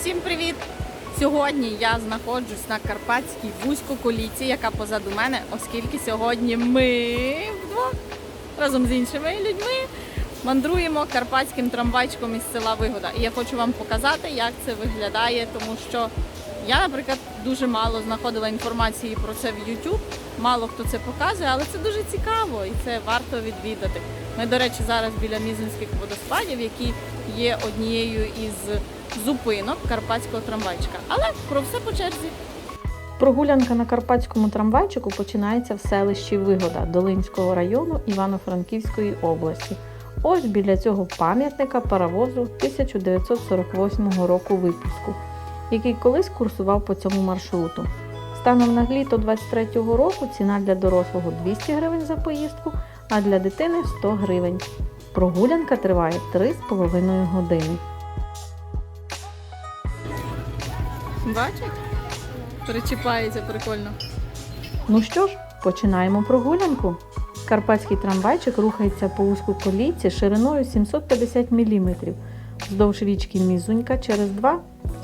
Всім привіт! Сьогодні я знаходжусь на Карпатській вузькоколійці, яка позаду мене, оскільки сьогодні ми вдвох разом з іншими людьми мандруємо карпатським трамвайчиком із села Вигода. І я хочу вам показати, як це виглядає, тому що я, наприклад, дуже мало знаходила інформації про це в YouTube. Мало хто це показує, але це дуже цікаво і це варто відвідати. Ми, до речі, зараз біля Мізинських водоспадів, які є однією із зупинок карпатського трамвайчика. Але про все по черзі. Прогулянка на карпатському трамвайчику починається в селищі Вигода Долинського району Івано-Франківської області. Ось біля цього пам'ятника паровозу 1948 року випуску, який колись курсував по цьому маршруту. Станом на літо 23-го року ціна для дорослого 200 гривень за поїздку, а для дитини 100 гривень. Прогулянка триває 3,5 години. Бачите? Причіпається прикольно. Ну що ж, починаємо прогулянку. Карпатський трамвайчик рухається по вузьку колійці шириною 750 мм вздовж річки Мізунька через два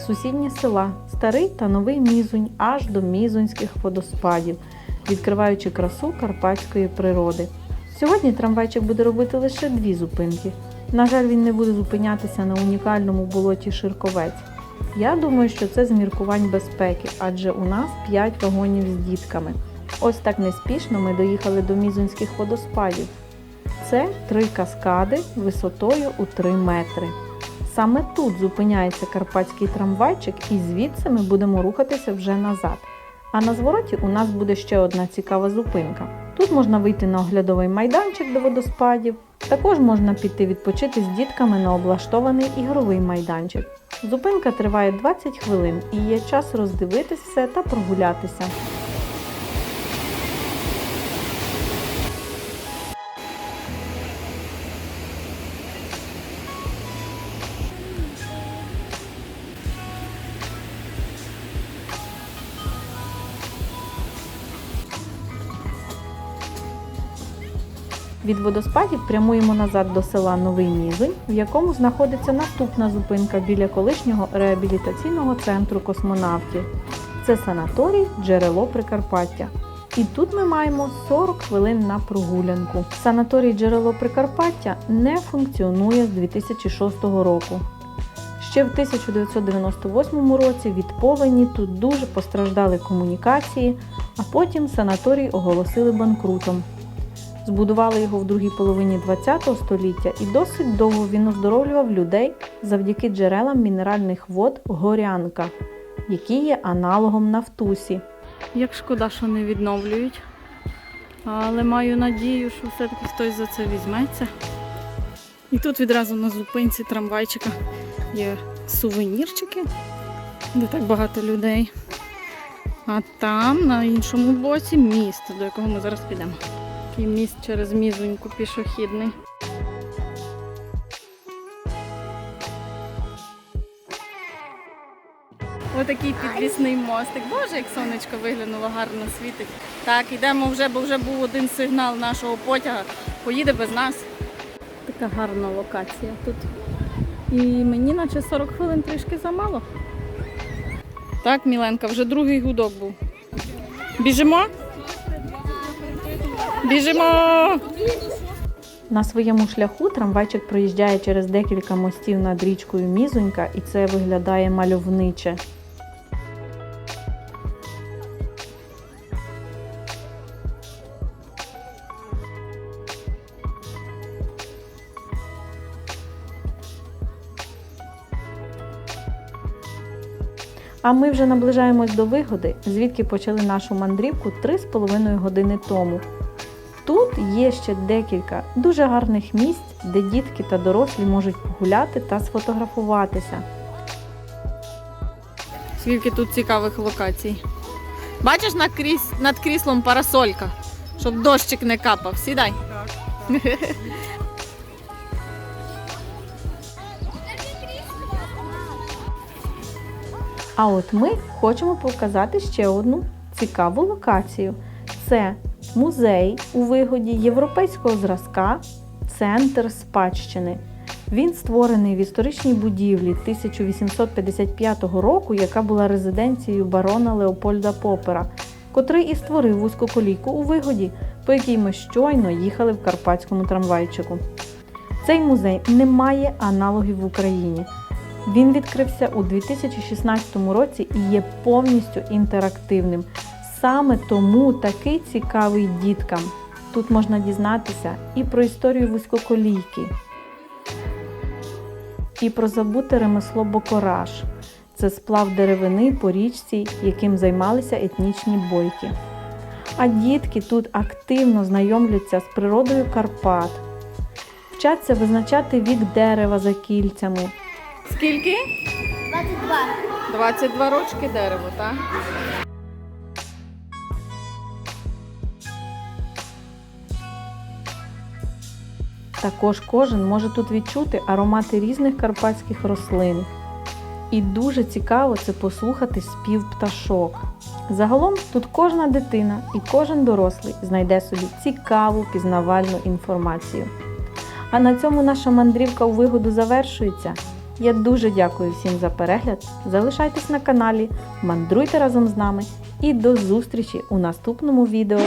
сусідні села Старий та Новий Мізунь аж до Мізунських водоспадів, відкриваючи красу карпатської природи. Сьогодні трамвайчик буде робити лише дві зупинки. На жаль, він не буде зупинятися на унікальному болоті Ширковець. Я думаю, що це з міркувань безпеки, адже у нас 5 вагонів з дітками. Ось так неспішно ми доїхали до Мізунських водоспадів. Це три каскади висотою у 3 метри. Саме тут зупиняється карпатський трамвайчик, і звідси ми будемо рухатися вже назад. А на звороті у нас буде ще одна цікава зупинка. Тут можна вийти на оглядовий майданчик до водоспадів. Також можна піти відпочити з дітками на облаштований ігровий майданчик. Зупинка триває 20 хвилин і є час роздивитись все та прогулятися. Від водоспадів прямуємо назад до села Новий Мізунь, в якому знаходиться наступна зупинка біля колишнього реабілітаційного центру космонавтів. Це санаторій Джерело Прикарпаття. І тут ми маємо 40 хвилин на прогулянку. Санаторій Джерело Прикарпаття не функціонує з 2006 року. Ще в 1998 році від повені тут дуже постраждали комунікації, а потім санаторій оголосили банкрутом. Збудували його в другій половині ХХ століття і досить довго він оздоровлював людей завдяки джерелам мінеральних вод Горянка, які є аналогом нафтусі. Як шкода, що не відновлюють. Але маю надію, що все-таки хтось за це візьметься. І тут відразу на зупинці трамвайчика є сувенірчики, де так багато людей. А там на іншому боці міст, до якого ми зараз підемо. Такий міст через мізуньку пішохідний. Отакий підвісний мостик. Боже, як сонечко виглянуло, гарно світить. Так, йдемо вже, бо вже був один сигнал нашого потяга. Поїде без нас. Така гарна локація тут. І мені наче 40 хвилин трішки замало. Так, Міленка, вже другий гудок був. Біжимо? Біжимо! На своєму шляху трамвайчик проїжджає через декілька мостів над річкою Мізунька, і це виглядає мальовниче. А ми вже наближаємось до вигоди, звідки почали нашу мандрівку 3,5 години тому. Тут є ще декілька дуже гарних місць, де дітки та дорослі можуть погуляти та сфотографуватися. Скільки тут цікавих локацій. Бачиш над, кріс... над кріслом парасолька, щоб дощик не капав. Сідай. А от ми хочемо показати ще одну цікаву локацію. Це музей у вигоді європейського зразка Центр спадщини. Він створений в історичній будівлі 1855 року, яка була резиденцією барона Леопольда Попера, котрий і створив вузьку колійку у вигоді, по якій ми щойно їхали в карпатському трамвайчику. Цей музей не має аналогів в Україні. Він відкрився у 2016 році і є повністю інтерактивним. Саме тому такий цікавий діткам. Тут можна дізнатися і про історію вузькоколійки, і про забуте ремесло бокораж. Це сплав деревини по річці, яким займалися етнічні бойки. А дітки тут активно знайомляться з природою Карпат, вчаться визначати вік дерева за кільцями, Скільки? 22. 22 рочки дерево, так? Також кожен може тут відчути аромати різних карпатських рослин. І дуже цікаво це послухати спів пташок. Загалом тут кожна дитина і кожен дорослий знайде собі цікаву пізнавальну інформацію. А на цьому наша мандрівка у вигоду завершується. Я дуже дякую всім за перегляд. Залишайтесь на каналі, мандруйте разом з нами і до зустрічі у наступному відео.